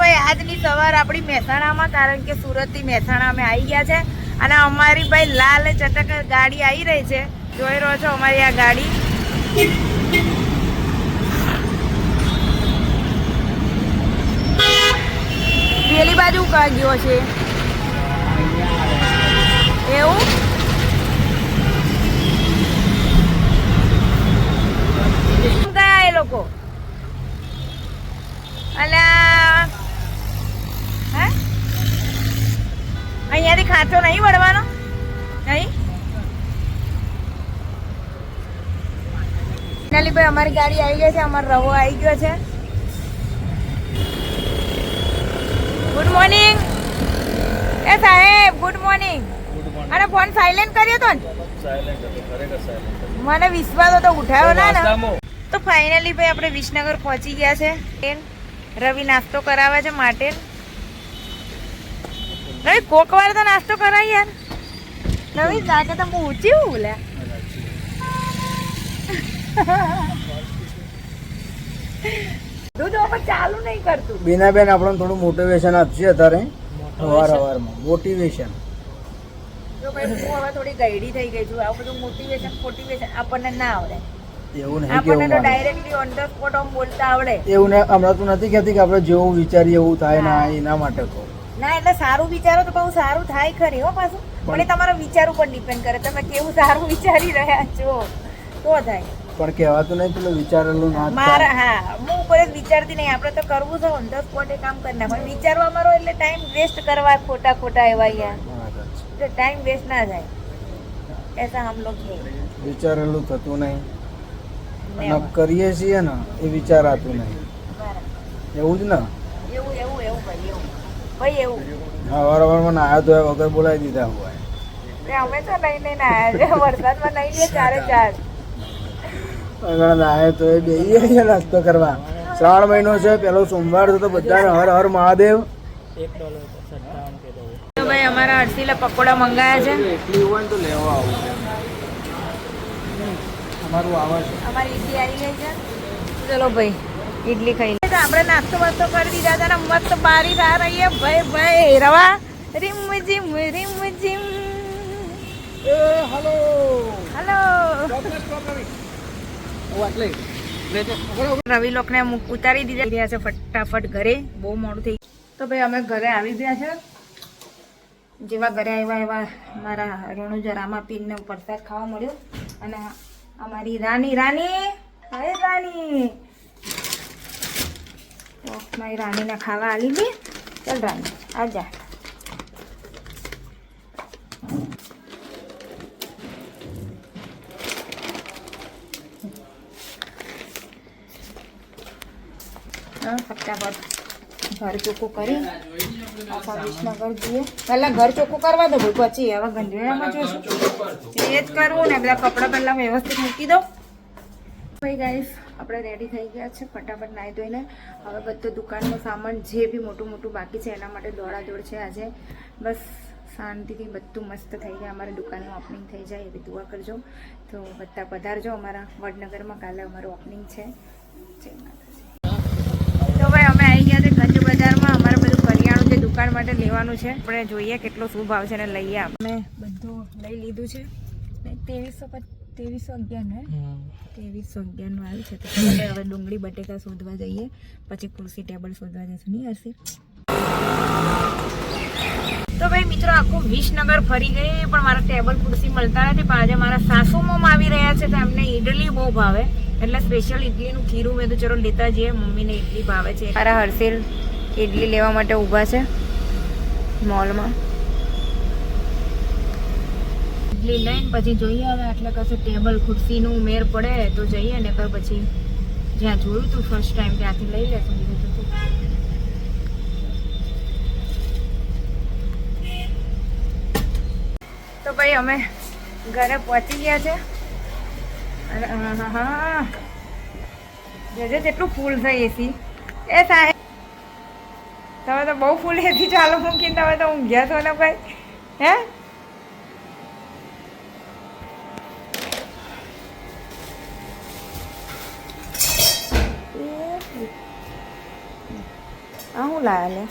ભાઈ, આજની સવાર આપણી મહેસાણામાં, કારણ કે સુરતથી મહેસાણા અમે આવી ગયા છે. અને અમારી ભાઈ લાલ ચટક ગાડી આવી રહી છે. જોઈ રહ્યો છો અમારી આ ગાડી. પેલી બાજુ કા ગયો છે. એવું કેમ ગયા એ લોકો અલ્યા હે અહીંયાથી નહીં વળવાનો? નહીં? ફાઇનલી ભાઈ અમારી ગાડી આવી ગઈ છે અમારો રવો આવી ગયો છે. ગુડ મોર્નિંગ એ સાહેબ ગુડ મોર્નિંગ અને ફોન સાયલેન્ટ કર્યો તો ને? મને વિશ્વાસ હતો ઉઠાયો ના ને. તો ફાઇનલી ભાઈ આપણે વિસનગર પહોંચી ગયા છે. રવિ નાસ્તો કરાવે છે માટે. રવિ કોક વાર તો નાસ્તો કરાય યાર. નવી લાગે તો હું ઊંચી હું લે દૂધ ચાલુ નહીં કરતું. બીનાબેન આપણને થોડું મોટિવેશન આપશે અત્યારે. અવાર અવારમાં મોટિવેશન ભાઈ હું હવે થોડી ગઈડી થઈ ગઈ છું. બધું મોટિવેશન મોટિવેશન આપણને ના આવડે. એવું નહીં કેવું તો ડાયરેક્ટલી ઓન ધ સ્પોટ આમ બોલતા આવડે. એવું ને હમણાં તું નથી કહેતી કે આપણે જેવું વિચારીએ એવું થાય ના એના માટે કહું. ના એટલે સારું વિચારો તો બહુ સારું થાય ખરી હો પાછું. પણ તમારા વિચાર ઉપર ડિપેન્ડ કરે. તમે કેવું સારું વિચારી રહ્યા છો? તો થાય. પણ કહેવાતું નહીં પેલું વિચારેલું ના જ મારા હા હું કોઈ વિચારતી નહીં. આપણે તો કરવું છે ઓન ધ સ્પોટ કામ કરી નાખવાનું. વિચારવા મારો એટલે ટાઈમ વેસ્ટ કરવા ખોટા ખોટા એવા યાર. ટાઈમ વેસ્ટ ના જાય એસા હમ લોગ હે વિચારેલું થતું નહીં. કરીએ છીએ ને એ વિચારાતું નહીં. એવું જ ને એવું એવું એવું ભાઈ એવું ભાઈ એવું. અવાર અવારમાં નાયા તો વગર બોલાવી દીધા હોય. અમે તો નહીં નહીં આયા છે. વરસાદમાં નહીં લે ચારે ચાર. આગળ નાયા તો એ નાસ્તો કરવા. શ્રાવણ મહિનો છે પેલો સોમવાર છે તો બધાને હર હર મહાદેવ. ભાઈ અમારા હર્ષિલે પકોડા મંગાયા છે. એટલી હોય તો લેવા આવું અમારું આવે છે. અમારી ઈડલી આવી ગઈ છે. ચલો ભાઈ. ઈડલી ખાઈ લે આપણે નાસ્તો વાસ્તો કરી દીધા હતા મસ્ત બારી રા રહીએ ભાઈ ભાઈ રવા. રીમ જીમ રીમ જીમ એ હલો. હલો. રવિ લોકને ઉતારી દીધા. રહ્યા છે ફટાફટ ઘરે. બહુ મોડું થઈ તો ભાઈ અમે ઘરે આવી ગયા છે. જેવા ઘરે આવ્યા એવા મારા રણુજા રામાપીરને પ્રસાદ ખાવા મળ્યો. અને અમારી રાની રાની. હાય રાની. તો મારી રાનીને ખાવા આલી દે ચાલ રાણી, આજા. ફટાફટ ઘર ચોખ્ખું કરી. આખા જઈએ. પહેલાં ઘર ચોખ્ખું કરવા દો પછી હવે ગંધેડામાં જોઈશું. એ જ કરવું ને બધા કપડાં પહેલા વ્યવસ્થિત મૂકી દો ભાઈ ગાઈસ આપણે રેડી થઈ ગયા છે, ફટાફટ નાહી ધોઈને. હવે બધો દુકાનનો સામાન જે બી મોટું મોટું બાકી છે, એના માટે દોડાદોડ છે આજે. બસ શાંતિથી બધું મસ્ત થઈ જાય અમારી દુકાનનું ઓપનિંગ થઈ જાય એવી દુઆ કરજો. તો બધા પધારજો અમારા વડનગરમાં. કાલે અમારું ઓપનિંગ છે. જય માતાજી. તો ભાઈ, અમે આવી ગયા છે ગંજ બજારમાં. અમારે બધું કરિયાણું જે દુકાન માટે લેવાનું છે, આપણે જોઈએ કેટલો શું ભાવ છે ને લઈએ આપણે. બધું લઈ લીધું છે. ત્રેવીસો ત્રેવીસો ત્રેવીસો અગિયાર ને ત્રેવીસો અગિયારનું આવ્યું છે. તો હવે ડુંગળી બટેકા શોધવા જઈએ. પછી ખુરશી ટેબલ શોધવા જઈશું નહીં હશે? તો ભાઈ મિત્રો આખું વિસનગર ફરી ગઈ પણ મારા ટેબલ ખુરશી મળતા નથી. પણ આજે મારા સાસુમાં આવી રહ્યા છે તો એમને ઈડલી બહુ ભાવે. એટલે સ્પેશિયલ ઈડલીનું ખીરું મેં તો ચલો લેતા જઈએ. મમ્મીને ઈડલી ભાવે છે. મારા હર્ષિલ ઈડલી લેવા માટે ઊભા છે મોલમાં ઈડલી લઈને પછી જોઈએ હવે આટલે કશે ટેબલ, ખુરશીનું ઉમેર પડે તો જઈએ ને કર પછી જ્યાં જોયું તું ફર્સ્ટ ટાઈમ ત્યાંથી લઈ લેશું બીજું તો. તો ભાઈ અમે ઘરે પહોંચી ગયા છે. જોજે ફૂલ છે એસી એ સાહેબ, તમે તો બહુ ફૂલ એસી ચાલુ મૂકીને તમે તો ઊંઘ્યા છો ને ભાઈ. હે? આ હું હું લાયા લે?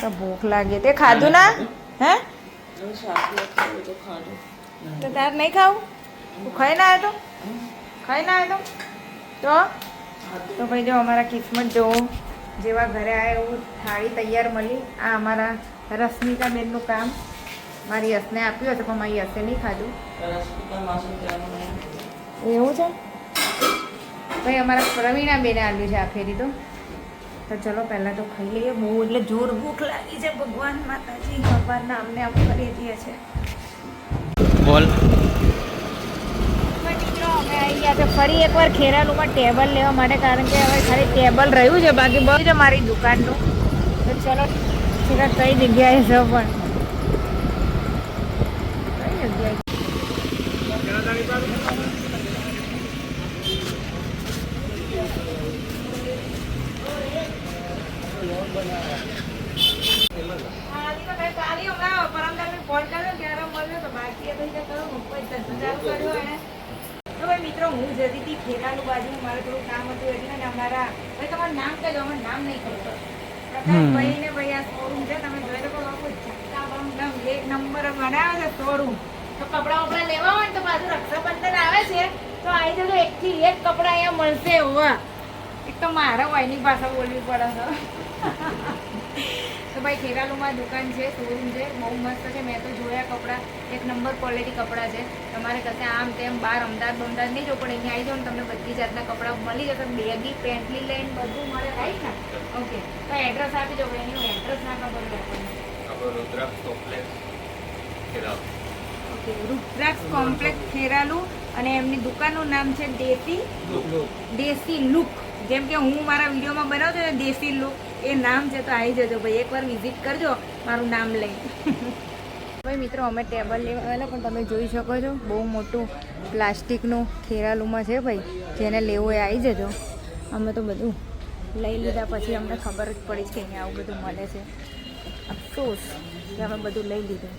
તો ભૂખ લાગી. તે ખાધું ના? હે? તો તાર નહીં ખાવું? તું ખાઈ ના આવ્યો તો? ખાઈ ના આવ્યો તો? તો? ભાઈ જો અમારા કિસ્મત જો જેવા ઘરે આવ્યા એવું થાળી તૈયાર મળી. આ અમારા રશ્મિકા બેનનું કામ. મારી યશને આપ્યું હતું પણ મારી યશે નહીં ખાધું. એવું છે? ભાઈ અમારા પ્રવીણા બેને આપ્યું છે આ ફેરી તો. તો ચલો પહેલાં તો ખાઈ લઈએ. બહુ એટલે જોર ભૂખ લાગી છે ભગવાન માતાજી. ભગવાનના અમને આમ કરી દઈએ છે. બોલ. અમે આવી ગયા છે ફરી એકવાર ખેરાલુમાં ટેબલ લેવા માટે કારણ કે હવે ખાલી ટેબલ રહ્યું છે બાકી બધું છે મારી દુકાનનું. તો ચલો છેલ્લા કઈ જગ્યાએ છે પણ કઈ જગ્યાએ હાલી તો કઈ કાલી હમણાં પરમદાડે ફોન કર્યો ત્યારે મળ્યો તો બાકી હતો એટલે કરો મુંબઈ ધંધો ચાલુ કર્યો એણે તો ભાઈ મિત્રો હું જતી હતી ખેરાલુ બાજુ મારે થોડું કામ હતું એટલે ને અમારા ભાઈ તમારું નામ કહેજો અમારું નામ નહીં ખબર ભાઈ ને ભાઈ આ શોરૂમ છે તમે જોઈ બમ એક નંબર બનાવ્યો છે શોરૂમ તો કપડાં વપડા લેવા હોય ને તો પાછું રક્ષાબંધન આવે છે આવી જજો એકથી એક કપડાં અહીંયા મળશે હોવા. એક તો મારે વાયની ભાષા બોલવી પડે છે. તો ભાઈ ખેરાલુમાં દુકાન છે શોરૂમ છે બહુ મસ્ત છે. મેં તો જોયા કપડાં. એક નંબર ક્વોલિટી કપડાં છે. તમારે કશે આમ તેમ બહાર અમદાવાદ બમદાવાદ નહીં જો પણ અહીંયા આવી જાઓ ને તમને બધી જાતના કપડાં મળી જશે. બેગી પેન્ટલી લઈને બધું મળે રાઈટ ને? ઓકે તો એડ્રેસ આપી દો એની એડ્રેસ ના ખબર આપણને. આપણો Rudraksh complex Kheralu. Okay Rudraksh complex Kheralu. અને એમની દુકાનનું નામ છે દેસી દેશી લુક. જેમ કે હું મારા વિડીયોમાં બનાવું છું ને દેશી લુક એ નામ છે તો આવી જજો ભાઈ. એકવાર વિઝિટ કરજો મારું નામ લઈ. ભાઈ મિત્રો અમે ટેબલ લેવા આવેલા પણ તમે જોઈ શકો છો બહુ મોટું પ્લાસ્ટિકનું ખેરાલુમાં છે ભાઈ. જેને લેવું એ આવી જજો. અમે તો બધું લઈ લીધા પછી અમને ખબર જ પડી છે કે અહીંયા આવું બધું મળે છે. અફસોસ કે અમે બધું લઈ લીધું.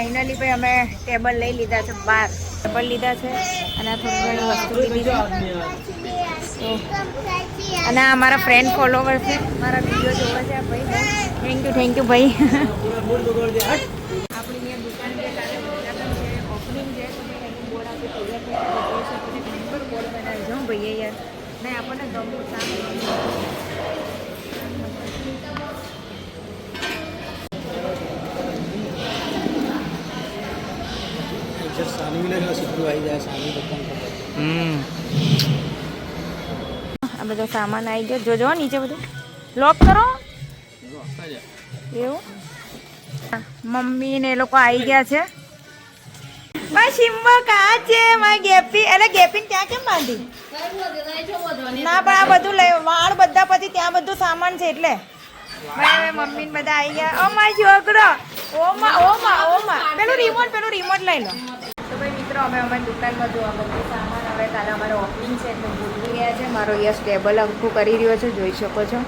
ફાઇનલી ભાઈ અમે ટેબલ લઈ લીધા છે, બાર ટેબલ લીધા છે અને થોડી ઘણી વસ્તુ લીધી છે. અને આ અમારા ફ્રેન્ડ ફોલોવર છે, મારા વીડિયો જોવા છે ભાઈ. થેન્ક યુ થેન્ક યુ ભાઈ. આપણી દુકાન છે ઓપનિંગ છે બોર્ડ ભાઈએ યાર નહીં આપણને ગમવું સારું હમ આ બધો સામાન આવી ગયો. જોજો નીચે બધું. લોક કરો. એવું? મમ્મી ને એ લોકો આવી ગયા છે. શિમ્બો કા છે? મારી ગેપી એટલે ગેપી ત્યાં કેમ બાંધી? ના પણ આ બધું લઈ વાળ બધા પછી ત્યાં બધું સામાન છે એટલે. મમ્મી ને બધા આવી ગયા. ઓ માય છોકરો ઓમાં ઓ ઓમાં પેલું રિમોટ પેલું રિમોટ લઈ લો. મિત્રો, અમે અમારી દુકાનમાં જોવા બધું સામાન હવે કાલે અમારો ઓપનિંગ છે, એટલે ભૂલી ગયા છે. મારો યસ ટેબલ અંખું કરી રહ્યો છે, જોઈ શકો છો.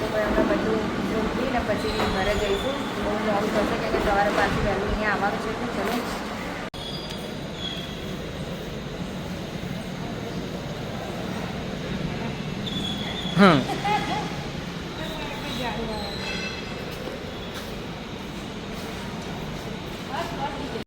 તો અમે બધું જોઈને પછી ઘરે જઈશું. બહુ લોંગ થશે કેમ કે સવારે પાછું વહેલું અહીંયા આવવાનું છે તો ચલો. હમ.